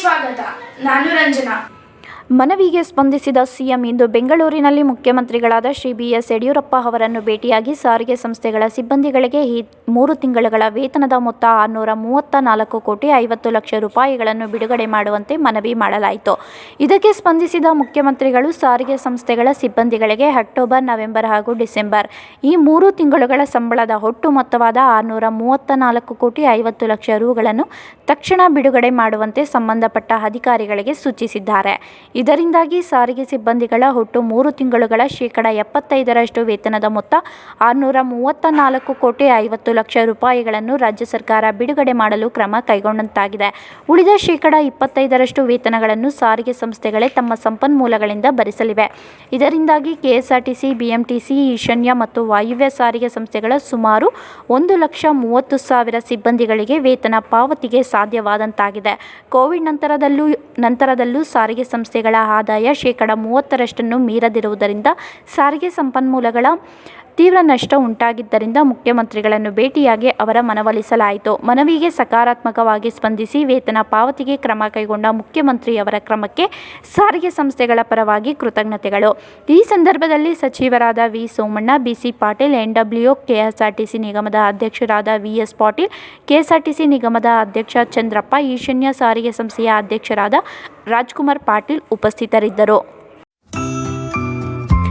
ಸ್ವಾಗತ ನಾನು ರಂಜನಾ ಮನವಿಗೆ ಸ್ಪಂದಿಸಿದ ಸಿಎಂ ಇಂದು ಬೆಂಗಳೂರಿನಲ್ಲಿ ಮುಖ್ಯಮಂತ್ರಿಗಳಾದ ಶ್ರೀ ಬಿಎಸ್ ಯಡಿಯೂರಪ್ಪ ಅವರನ್ನು ಭೇಟಿಯಾಗಿ ಸಾರಿಗೆ ಸಂಸ್ಥೆಗಳ ಸಿಬ್ಬಂದಿಗಳಿಗೆ ಈ ಮೂರು ತಿಂಗಳುಗಳ ವೇತನದ ಮೊತ್ತ ಆರುನೂರ ಮೂವತ್ತ ನಾಲ್ಕು ಕೋಟಿ ಐವತ್ತು ಲಕ್ಷ ರೂಪಾಯಿಗಳನ್ನು ಬಿಡುಗಡೆ ಮಾಡುವಂತೆ ಮನವಿ ಮಾಡಲಾಯಿತು. ಇದಕ್ಕೆ ಸ್ಪಂದಿಸಿದ ಮುಖ್ಯಮಂತ್ರಿಗಳು ಸಾರಿಗೆ ಸಂಸ್ಥೆಗಳ ಸಿಬ್ಬಂದಿಗಳಿಗೆ ಅಕ್ಟೋಬರ್, ನವೆಂಬರ್ ಹಾಗೂ ಡಿಸೆಂಬರ್ ಈ ಮೂರು ತಿಂಗಳುಗಳ ಸಂಬಳದ ಒಟ್ಟು ಮೊತ್ತವಾದ ಆರುನೂರ ಮೂವತ್ತ ನಾಲ್ಕು ಕೋಟಿ ಐವತ್ತು ಲಕ್ಷ ರೂಗಳನ್ನು ತಕ್ಷಣ ಬಿಡುಗಡೆ ಮಾಡುವಂತೆ ಸಂಬಂಧಪಟ್ಟ ಅಧಿಕಾರಿಗಳಿಗೆ ಸೂಚಿಸಿದ್ದಾರೆ. ಇದರಿಂದಾಗಿ ಸಾರಿಗೆ ಸಿಬ್ಬಂದಿಗಳ ಒಟ್ಟು ಮೂರು ತಿಂಗಳುಗಳ ಶೇಕಡ ಎಪ್ಪತ್ತೈದರಷ್ಟು ವೇತನದ ಮೊತ್ತ ಆರುನೂರ ಮೂವತ್ತ ನಾಲ್ಕು ಕೋಟಿ ಐವತ್ತು ಲಕ್ಷ ರೂಪಾಯಿಗಳನ್ನು ರಾಜ್ಯ ಸರ್ಕಾರ ಬಿಡುಗಡೆ ಮಾಡಲು ಕ್ರಮ ಕೈಗೊಂಡಂತಾಗಿದೆ. ಉಳಿದ ಶೇಕಡ ಇಪ್ಪತ್ತೈದರಷ್ಟು ವೇತನಗಳನ್ನು ಸಾರಿಗೆ ಸಂಸ್ಥೆಗಳೇ ತಮ್ಮ ಸಂಪನ್ಮೂಲಗಳಿಂದ ಭರಿಸಲಿವೆ. ಇದರಿಂದಾಗಿ ಕೆಎಸ್ಆರ್ಟಿಸಿ, ಬಿಎಂಟಿಸಿ, ಈಶಾನ್ಯ ಮತ್ತು ವಾಯುವ್ಯ ಸಾರಿಗೆ ಸಂಸ್ಥೆಗಳ ಸುಮಾರು ಒಂದು ಲಕ್ಷ ಮೂವತ್ತು ಸಾವಿರ ಸಿಬ್ಬಂದಿಗಳಿಗೆ ವೇತನ ಪಾವತಿಗೆ ಸಾಧ್ಯವಾದಂತಾಗಿದೆ. ಕೋವಿಡ್ ನಂತರದಲ್ಲೂ ನಂತರದಲ್ಲೂ ಸಾರಿಗೆ ಸಂಸ್ಥೆಗಳ ಆದಾಯ ಶೇಕಡ ಮೂವತ್ತರಷ್ಟನ್ನು ಮೀರದಿರುವುದರಿಂದ ಸಾರಿಗೆ ಸಂಪನ್ಮೂಲಗಳ ತೀವ್ರ ನಷ್ಟ ಉಂಟಾಗಿದ್ದರಿಂದ ಮುಖ್ಯಮಂತ್ರಿಗಳನ್ನು ಭೇಟಿಯಾಗಿ ಅವರ ಮನವೊಲಿಸಲಾಯಿತು. ಮನವಿಗೆ ಸಕಾರಾತ್ಮಕವಾಗಿ ಸ್ಪಂದಿಸಿ ವೇತನ ಪಾವತಿಗೆ ಕ್ರಮ ಕೈಗೊಂಡ ಮುಖ್ಯಮಂತ್ರಿಯವರ ಕ್ರಮಕ್ಕೆ ಸಾರಿಗೆ ಸಂಸ್ಥೆಗಳ ಪರವಾಗಿ ಕೃತಜ್ಞತೆಗಳು. ಈ ಸಂದರ್ಭದಲ್ಲಿ ಸಚಿವರಾದ V. Somanna BC Patil, NW KSRTC ನಿಗಮದ ಅಧ್ಯಕ್ಷರಾದ ವಿಎಸ್ ಪಾಟೀಲ್, ಕೆಎಸ್ಆರ್ಟಿಸಿ ನಿಗಮದ ಅಧ್ಯಕ್ಷ ಚಂದ್ರಪ್ಪ, ಈಶಾನ್ಯ ಸಾರಿಗೆ ಸಂಸ್ಥೆಯ ಅಧ್ಯಕ್ಷರಾದ ರಾಜ್ಕುಮಾರ್ ಪಾಟೀಲ್ ಉಪಸ್ಥಿತರಿದ್ದರು.